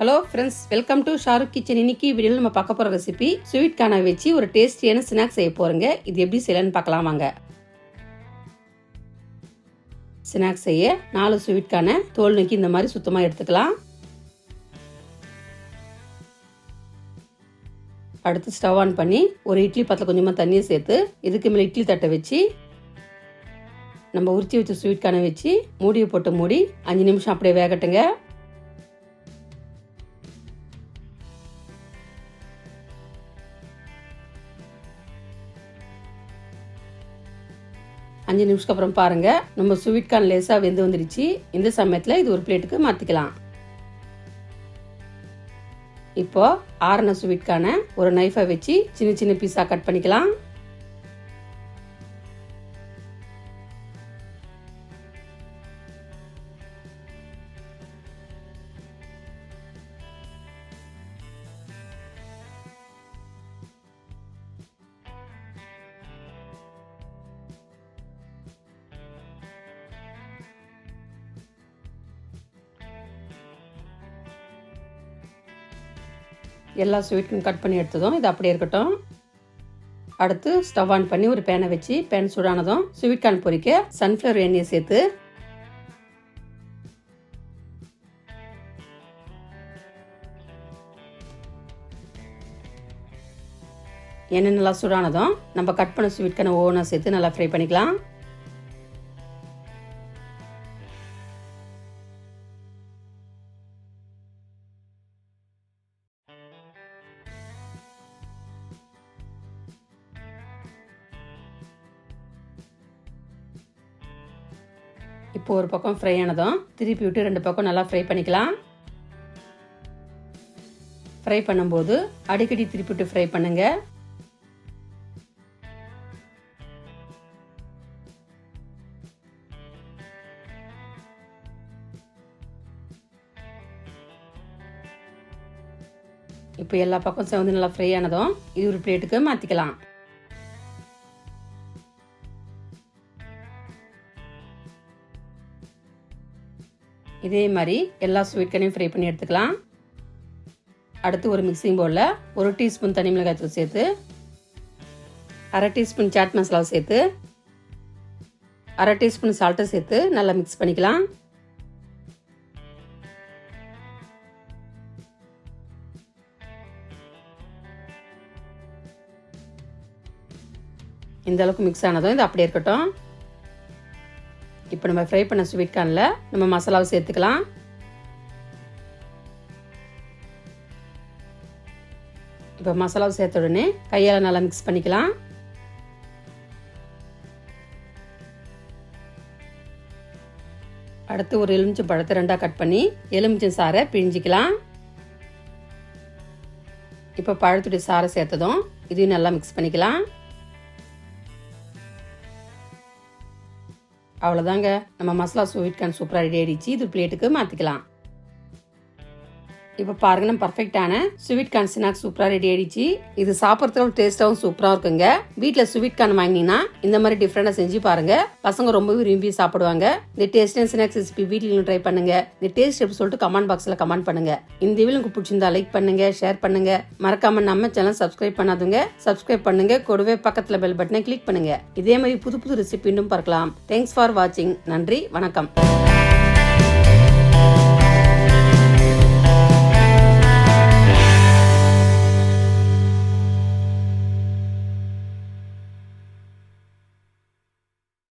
Hello friends welcome to Shahrukh kitchen இன்னைக்கு வீடியோவில் நம்ம பார்க்க போகிற ரெசிபி ஸ்வீட் கானா வச்சு ஒரு டேஸ்டியான ஸ்நாக்ஸ் செய்ய போகிறோங்க இது எப்படி செய்யலாம்னு பார்க்கலாம் வாங்க. ஸ்நாக்ஸ் செய்ய நாலு ஸ்வீட் கார்னை தோல் நோக்கி இந்த மாதிரி சுத்தமாக எடுத்துக்கலாம். அடுத்து ஸ்டவ் ஆன் பண்ணி ஒரு இட்லி பத்தில் கொஞ்சமாக தண்ணியை சேர்த்து இதுக்கு மேலே இட்லி தட்டை வச்சு நம்ம உரிச்சி வச்ச ஸ்வீட் கானை வச்சு மூடியை போட்டு மூடி அஞ்சு நிமிஷம் அப்படியே வேகட்டுங்க. அஞ்சு நிமிஷத்துக்கு அப்புறம் பாருங்க. நம்ம ஸ்வீட் கார்ன் லேசா வெந்து வந்துடுச்சு இந்த சமயத்துல இது ஒரு பிளேட்டுக்கு மாத்திக்கலாம். இப்போ ஆறுன ஸ்வீட் கார்னை ஒரு நைஃபை வச்சு சின்ன சின்ன பீஸா கட் பண்ணிக்கலாம். எல்லா ஸ்வீட்டும் கட் பண்ணி எடுத்ததும் இது அப்படியே இருக்கட்டும். அடுத்து ஸ்டவ் ஆன் பண்ணி ஒரு பேனை வச்சு பேன் சூடானதும் ஸ்வீட் கார்ன் பொரிக்க சன்ஃப்ளவர் எண்ணெயை சேர்த்து எண்ணெய் நல்லா சூடானதும் நம்ம கட் பண்ண ஸ்வீட் கார்னை ஓவனாக சேர்த்து நல்லா ஃப்ரை பண்ணிக்கலாம். இப்போ ஒரு பக்கம் ஃப்ரை ஆனதும் திருப்பி விட்டு ரெண்டு பக்கம் நல்லா ஃப்ரை பண்ணிக்கலாம். ஃப்ரை பண்ணும்போது அடிக்கடி திருப்பி விட்டு ஃப்ரை பண்ணுங்க. இப்போ எல்லா பக்கம் சேர்ந்து நல்லா ஃப்ரை ஆனதும் இது ஒரு பிளேட்டுக்கு மாற்றிக்கலாம் இதே மாதிரி எல்லா ஸ்வீட்கனையும் ஃப்ரை பண்ணி எடுத்துக்கலாம். அடுத்து ஒரு மிக்சிங் பவுலில் ஒரு டீஸ்பூன் தனி மிளகாய் தூள் சேர்த்து அரை டீஸ்பூன் சாட் மசாலா சேர்த்து அரை டீஸ்பூன் சால்ட்டை சேர்த்து நல்லா மிக்ஸ் பண்ணிக்கலாம். இந்த அளவுக்கு மிக்ஸ் ஆனதும் இது அப்படியே இருக்கட்டும். இப்போ நம்ம ஃப்ரை பண்ண ஸ்வீட் கார்னில் நம்ம மசாலாவை சேர்த்துக்கலாம். இப்போ மசாலாவை சேர்த்த உடனே கையால் நல்லா மிக்ஸ் பண்ணிக்கலாம். அடுத்து ஒரு எலுமிச்சம் பழத்தை ரெண்டாக கட் பண்ணி எலுமிச்சம் சாறை பிழிஞ்சிக்கலாம். இப்போ பழத்துடைய சாறை சேர்த்ததும் இதையும் நல்லா மிக்ஸ் பண்ணிக்கலாம். அவ்வளோதாங்க நம்ம மசாலா ஸ்வீட் கார்ன் சூப்பராக ரெடி ஆயிடுச்சு. இது பிளேட்டுக்கு மாற்றிக்கலாம் இப்போ பாருங்க நம்ம பர்ஃபெக்டான ஸ்வீட் கார்ன் ஸ்நாக்ஸ் சூப்பராக ரெடி ஆயிடுச்சு. இது சாப்பிட்றதுக்கு டேஸ்ட்டாகவும் சூப்பராக இருக்குங்க. வீட்டில் ஸ்வீட் கார்ன் வாங்கினீங்கன்னா இந்த மாதிரி டிஃப்ரெண்டாக செஞ்சு பாருங்க. பசங்க ரொம்ப விரும்பி சாப்பிடுவாங்க. இந்த டேஸ்ட் அண்ட் ஸ்நாக்ஸ் ரெசிபி வீட்டில் ட்ரை பண்ணுங்க. இந்த டேஸ்ட் எப்படி சொல்லிட்டு கமெண்ட் பாக்ஸில் கமெண்ட் பண்ணுங்க. இந்த வீடியோ உங்களுக்கு பிடிச்சிருந்தா லைக் பண்ணுங்க ஷேர் பண்ணுங்க. மறக்காம நம்ம சேனல் சப்ஸ்கிரைப் பண்ணாதுங்க சப்ஸ்கிரைப் பண்ணுங்க. கூடவே பக்கத்தில் பெல் பட்டனை கிளிக் பண்ணுங்க. இதே மாதிரி புது புது ரெசிபி இன்னும் பார்க்கலாம். தேங்க்ஸ் ஃபார் வாட்சிங் நன்றி வணக்கம்.